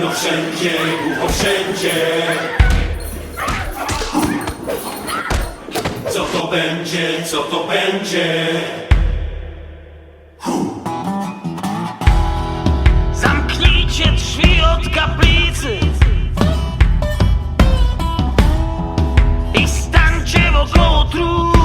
Ciemno wszędzie, głucho wszędzie. Co to będzie, co to będzie? Zamknijcie drzwi od kaplicy. I stańcie wokoło trumny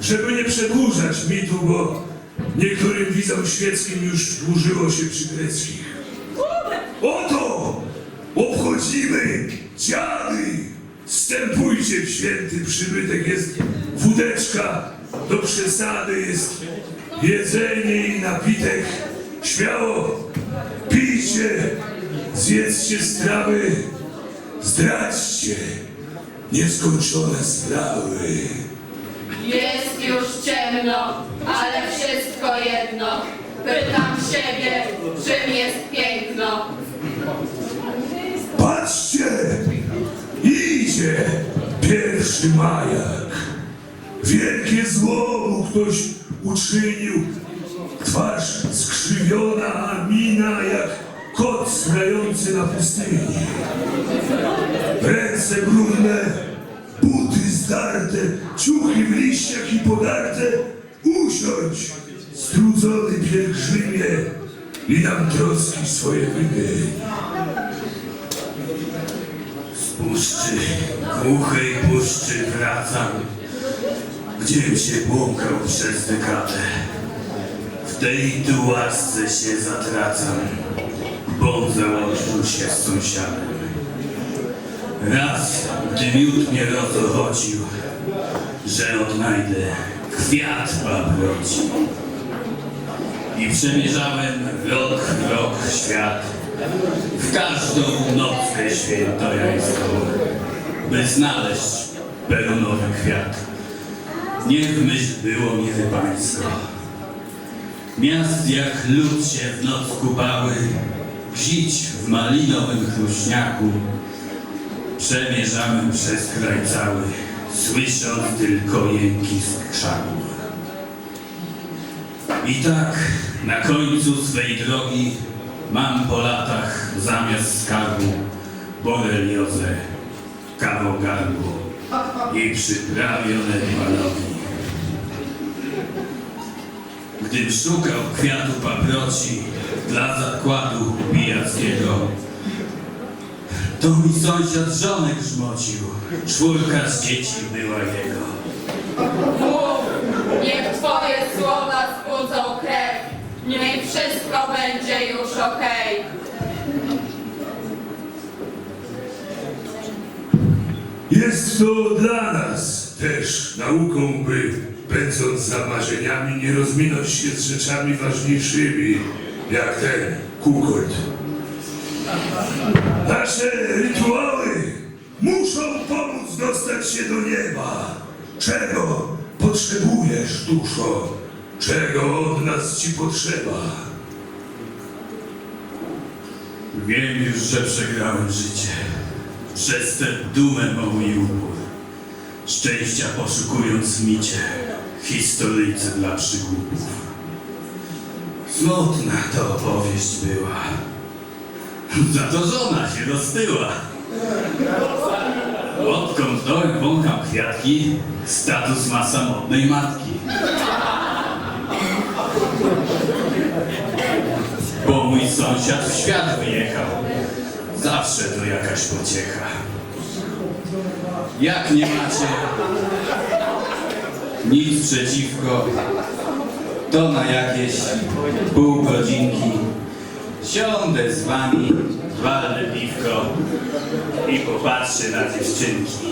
żeby nie przedłużać mitu, bo niektórym widzom świeckim już dłużyło się przy greckich. Oto obchodzimy dziady. Wstępujcie w święty przybytek, jest wódeczka do przesady, jest jedzenie i napitek. Śmiało pijcie, zjedzcie strawy, zdradźcie nieskończone sprawy. Jest już ciemno, ale wszystko jedno. Pytam siebie, czym jest piękno. Patrzcie, idzie pierwszy majak. Wielkie zło mu ktoś uczynił. Twarz skrzywiona, a mina jak kot srający na pustyni. Ręce brudne, buty zdarte, ciuchy w liściach i podarte. Usiądź, strudzony pielgrzymie, i nam troski swoje wymień. Z puszczy, głuchej puszczy wracam, gdziem się błąkał przez dekadę. W tej tu łasce się zatracam, bo założył się z sąsiadem. Raz, miód mnie rozochodził, że odnajdę kwiat paproci. I przemierzałem rok w rok świat, w każdą nockę świętojańską, by znaleźć perunowy kwiat. Niech myśl było mi pańsko. Miast jak lud się w noc kupały, gzić w malinowym chruśniaku. Przemierzamy przez kraj cały, słysząc tylko jęki z krzaków. I tak na końcu swej drogi mam po latach zamiast skarbu boreliozę, kawał gardło i przyprawione panowi. Gdym szukał kwiatu paproci dla zakładu pijackiego, to mi sąsiad żonę grzmocił, czwórka z dzieci była jego. Mów, niech twoje słowa zbudzą krew. Niech wszystko będzie już okej. Jest to dla nas też nauką, by pędząc za marzeniami nie rozminąć się z rzeczami ważniejszymi, jak ten kukolt. Nasze rytuały muszą pomóc dostać się do nieba. Czego potrzebujesz, duszo? Czego od nas ci potrzeba? Wiem już, że przegrałem życie. Przez tę dumę mą i upór. Szczęścia poszukując micie, historyjce dla przygłupów. Smutna to opowieść była. Za to żona się roztyła. Odkąd dołem wącham kwiatki, status ma samotnej matki. Bo mój sąsiad w świat wyjechał. Zawsze to jakaś pociecha. Jak nie macie nic przeciwko, to na jakieś pół godzinki siądę z wami, walnę piwko i popatrzę na dziewczynki.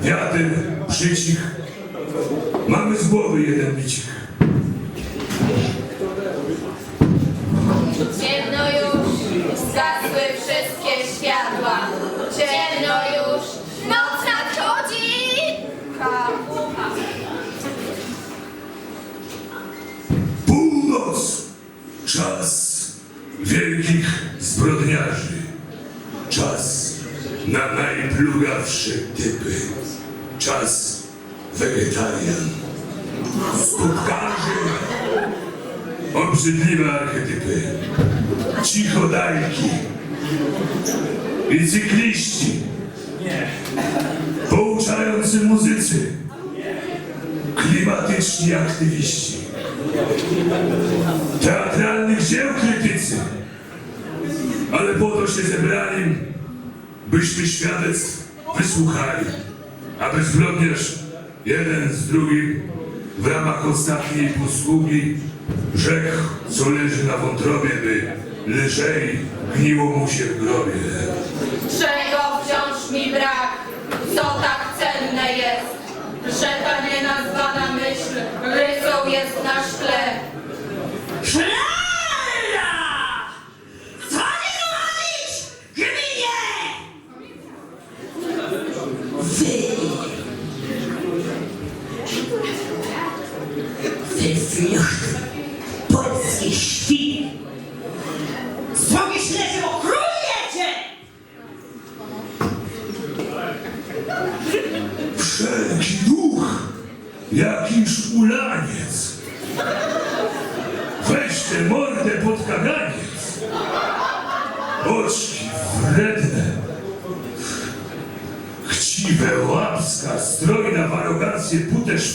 Wiatr przycich. Mamy z głowy jeden bicik. Ciemno już, zgasły wszystkie światła. Ciemno już, noc nadchodzi. Północ, czas na najplugawsze typy. Czas wegetarian. Skutkarzy. Obrzydliwe archetypy. Cichodajki. I cykliści. Pouczający muzycy. Klimatyczni aktywiści. Teatralnych dzieł krytycy. Ale po to się zebrali, byśmy świadectw wysłuchali, aby zbrodniarz jeden z drugim w ramach ostatniej posługi rzekł, co leży na wątrobie, by lżej gniło mu się w grobie. Czego wciąż mi brak, co tak cenne jest, że ta nienazwana myśl rysą jest na szkle.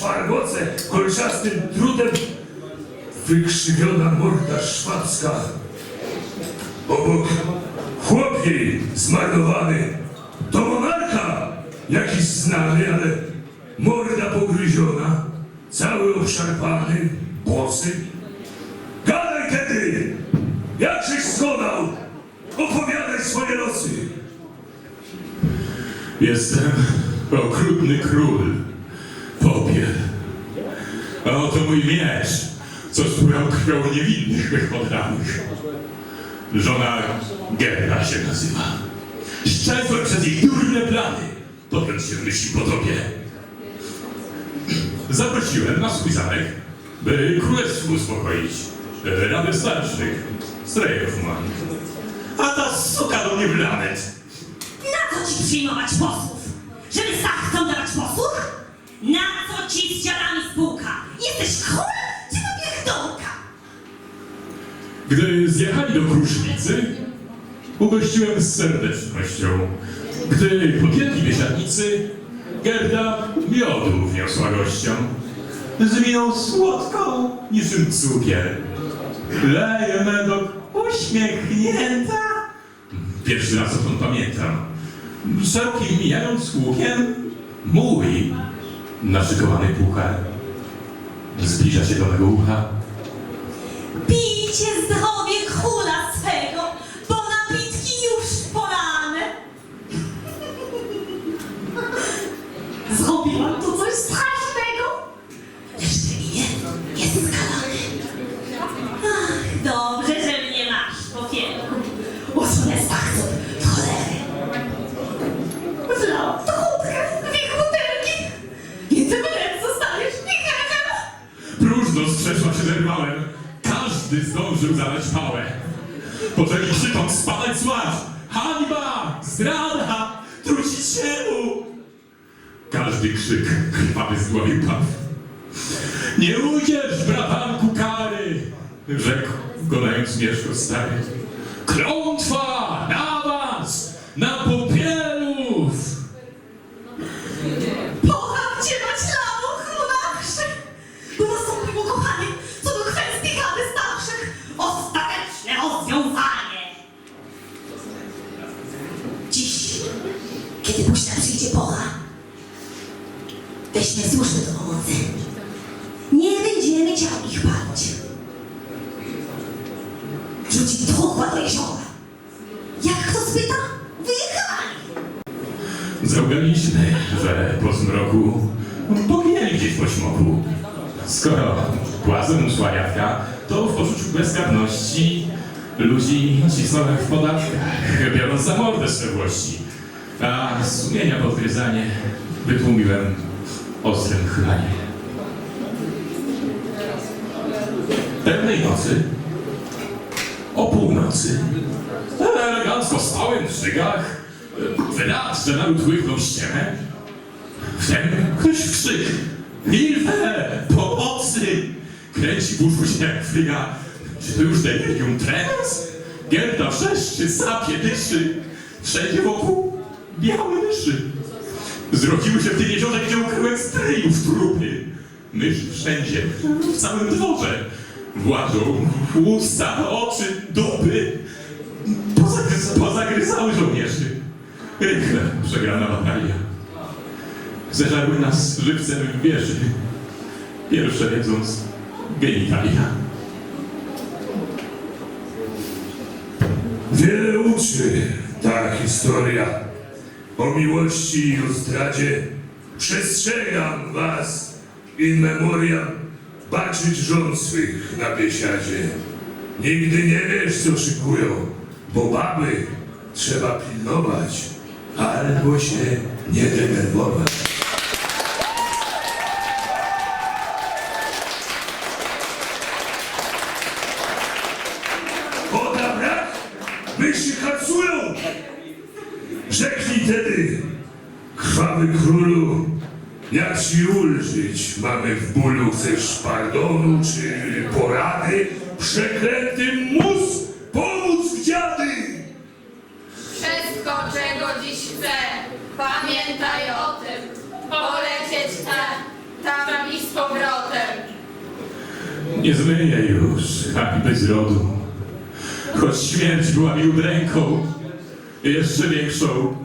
Szwargoce, kolczastym trudem wykrzywiona morda szwabska. Obok chłop jej zmarnowany, to monarcha jakiś znany, ale morda pogryziona, cały obszarpany, bosy. Gadaj tedy, jakżeś skonał, opowiadaj swoje losy. Jestem okrutny król, popiel. A oto mój miecz, co spływał krwią niewinnych wychodanych. Żona Gerda się nazywa. Szczęsłem przez jej durne plany, topiąc się myśli po tobie. Zaprosiłem na swój zamek, by królestwu uspokoić Radę Starszych, Strejów man. A ta suka do mnie w. Na co ci przyjmować posłów? Żeby chcą dawać posłuch? Na co ci z dziadami spółka? Jesteś król czy to pierdolka? Gdy zjechali do Kruszwicy, ugościłem z serdecznością. Gdy podjęli biesiadnicy, Gerda miodu wniosła gościom. Z miną słodką niczym cukier. Leje medok uśmiechnięta. Pierwszy raz odtąd pamiętam. Szerokim mijając łukiem, mój naszykowany puchar zbliża się do mego ucha. Pijcie zdrowie króla każdy zdążył zadać pałę. Poczęli krzycząc spadać z. Hańba! Zdrada! Trucicielu! Każdy krzyk krwawy zdławił paw. Nie ujdziesz, bratanku, kary! Rzekł, gonając mieszko stary. Klątwa na was! Na popielów! Przyjdzie pora, weźmy służby do pomocy. Nie będziemy chciał ich palić. Rzucić truchła do jeziora. Jak kto spyta, wyjechali. Zrobiliśmy, że po zmroku poginęli gdzieś po śmoku. Skoro płazem uszła to w poczuciu bezkarności ludzi cisnął jak w podatkach, biorąc za mordę swe włości. A sumienia podgryzanie wytłumiłem ostrym chlanie. Pewnej nocy, o północy, elegancko stałem w żygach, wydać, że naród łyknął ściemę. Wtem ktoś krzyk. Milwe! Pomocy! Kręci w łóżku się jak fryga. Czy to już delirium tremens? Gierda wrzeszczy, sapie, dyszy. Wszędzie wokół białe myszy. Zrodziły się w tym jeziorze, gdzie ukryłem stryjów trupy. Myszy wszędzie, w całym dworze. Władzą usta, oczy, dupy. Pozagryz, pozagryzały żołnierzy. Rychle przegrana batalia. Zeżarły nas żywcem w wieży. Pierwsze wiedząc genitalia. Wiele uczy ta historia o miłości i o zdradzie. Przestrzegam was in memoriam baczyć żon swych na biesiadzie. Nigdy nie wiesz, co szykują, bo baby trzeba pilnować albo się nie denerwować. Woda brak, myszy harcują. Rzekli tedy, krwawy królu, jak ci mamy w bólu? Chcesz pardonu czy porady? Przeklęty mus pomóc w dziady! Wszystko, czego dziś chcę, pamiętaj o tym. Polecieć chcę, tam i z powrotem. Nie zmyję już ani bez rodu. Choć śmierć była mi udręką, jeszcze większą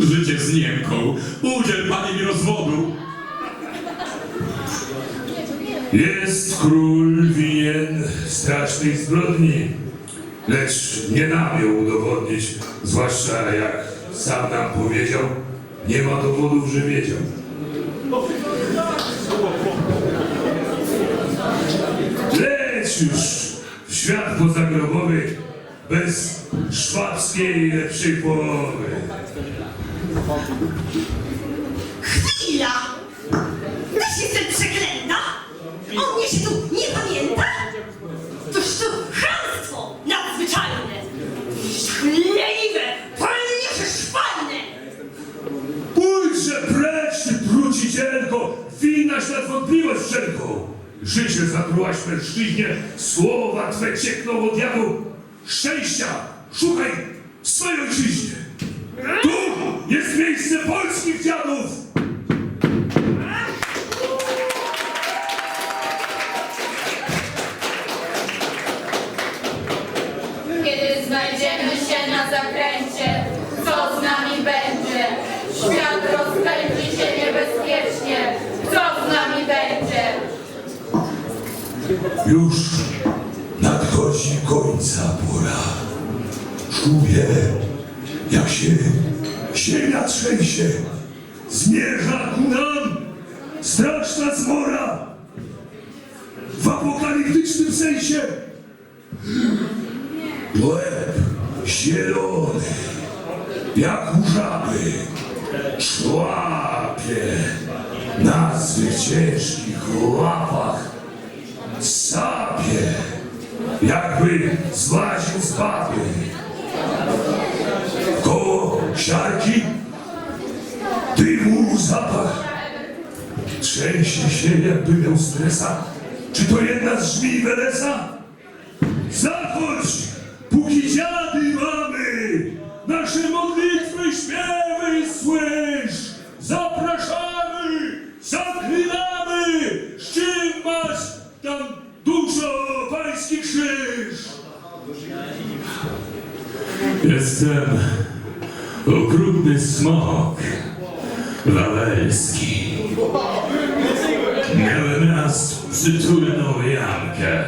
życie z Niemką. Udziel panie mi rozwodu. Jest król winien strasznej zbrodni, lecz nie nam ją udowodnić, zwłaszcza jak sam nam powiedział, nie ma dowodów, że wiedział. Leć już w świat pozagrobowy bez szwabskiej lepszej połowy. Chwila! Winnaś nad wątpliwość wszelką. Życie zatrułaś mężczyźnie, słowa twe ciekną od jadu. Szczęścia szukaj w swojej ojczyźnie. Tu jest miejsce polskich dziadów. Czuję, jak się ziemia trzęsie. Zmierza ku nam straszna zmora. W apokaliptycznym sensie. Łeb zielony, jak u żaby. Szłapie na swych łapach sapie jakby złaził z pady. Siarki dymu zapach. Trzęsie się jakby miał stresa. Czy to jedna z żmi Welesa? Zachodź, póki dziady mamy! Nasze modlitwy, śpiewy słysz! Zapraszamy, zaklinamy! Z czym masz tam dużo pański krzyż? Jestem okrutny smok wawelski. Miałem raz przytulną jamkę.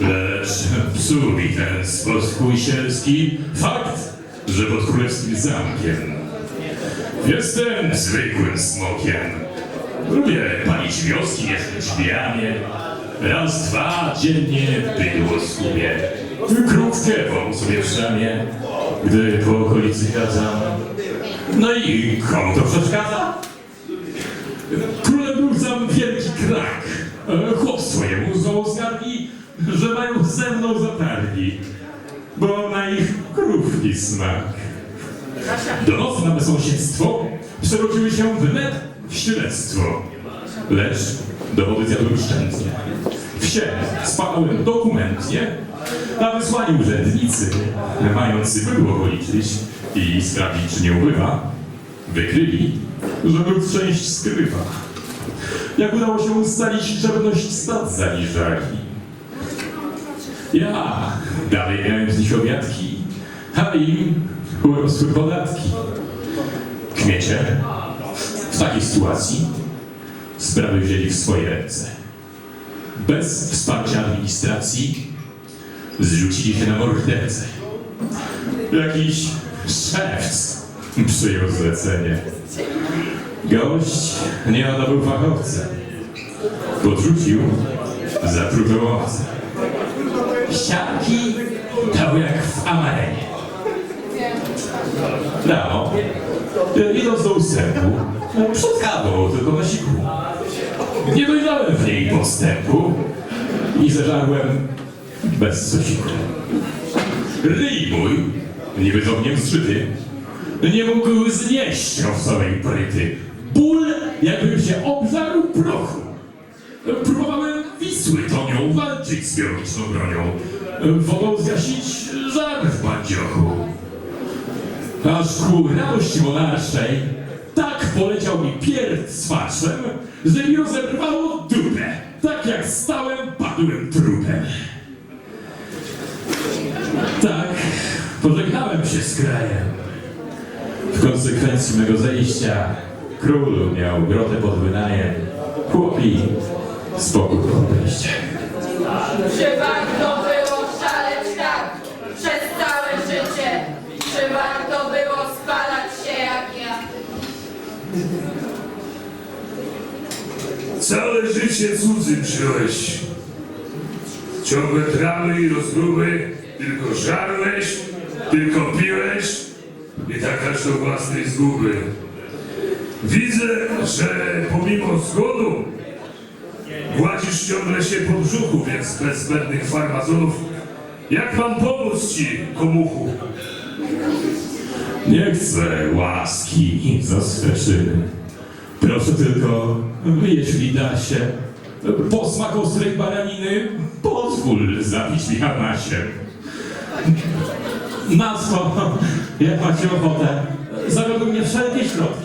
Lecz psuł mi ten spokój sielski fakt, że pod królewskim zamkiem jestem zwykłym smokiem. Lubię palić wioski, jeździć drzwiami. Raz, dwa dziennie bydło. Krówkę wam sobie w szamie, gdy po okolicy chadzam. No i komu to przeszkadza? Królem był sam wielki krak. Chłop swojemu znowu zgarni, że mają ze mną zatargi, bo na ich krówki smak. Donosne sąsiedztwo przerodziły się wnet w śledztwo. Lecz dowody zjadłem szczętnie. Wsie spałem dokumentnie na wysłaniu urzędnicy, mający bydło policzyć i sprawdzić, czy nie ubywa, wykryli, że lud część skrywa. Jak udało się ustalić, żebność stad zaniżali. Ja dalej miałem z nich obiadki, a im urosły podatki. Kmiecie w takiej sytuacji sprawy wzięli w swoje ręce. Bez wsparcia administracji zrzucili się na mordercę. Jakiś szewc przyjął zlecenie. Gość nie ona był. Podrzucił zatrutą owcę. Siarki dał jak w Amarenie. Rano, idąc do ustępu, przed tylko na siku. Nie dojrzałem w niej postępu i zeżarłem bez sosiku. Ryj mój, niby z ogniem zszyty, nie mógł znieść owcowej pryty. Ból, jakbym się obżarł prochu. Próbowałem Wisły tonią walczyć z biologiczną bronią. Wodą zgasić żar w bandziochu. Aż ku radości monarszej tak poleciał mi pierd z farszem, że mi rozerwało dupę. Tak jak stałem, padłem trupem. Się z krajem. W konsekwencji mego zejścia król miał grotę pod wynajem. Chłopi spokój po odejście. Czy warto było szaleć tak przez całe życie? Czy warto było spalać się jak ja? Całe życie cudzym żyłeś. Ciągłe tramy i rozruby, tylko żarłeś, tylko piłeś i tak aż do własnej zguby. Widzę, że pomimo zgodu gładzisz ciągle się po brzuchu, więc bez zbędnych farmazonów. Jak mam pomóc ci, komuchu? Nie chcę łaski za swe czyny. Proszę tylko, jeśli da się, posmak ostrej baraniny, pozwól zabić mi harnasie. Na co, jak macie ochotę, zawiodły mnie wszelkie środki.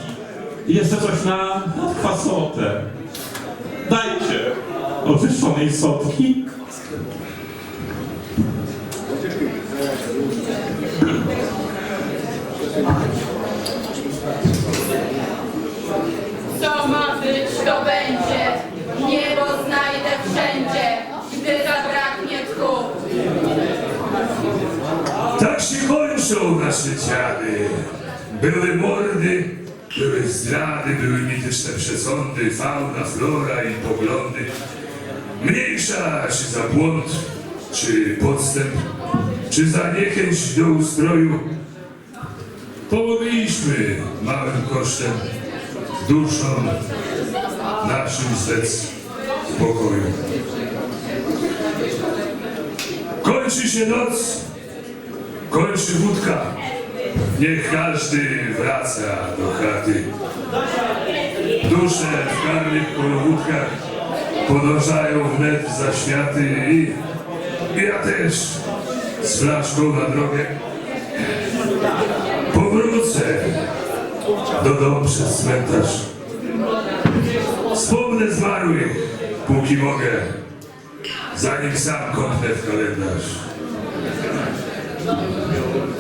Jeszcze coś na, na kwasotę. Dajcie oczyszczonej sopki. Co ma być, to będzie. Niebo znajdę wszędzie, gdy zabraknie tchu. Tak kończą nasze dziady. Były mordy, były zdrady, były mityczne przesądy, fauna, flora i poglądy. Mniejsza czy za błąd, czy podstęp, czy za niechęć do ustroju. Pomodliśmy małym kosztem duszą naszym zec spokoju. Kończy się noc, kończy wódka. Niech każdy wraca do chaty. Dusze w karnych kolowódkach podążają wnet za światy i, ja też z flaszką na drogę powrócę do domu przez cmentarz. Wspomnę zmarłych, póki mogę, zanim sam kąpnę w kalendarz. Deus.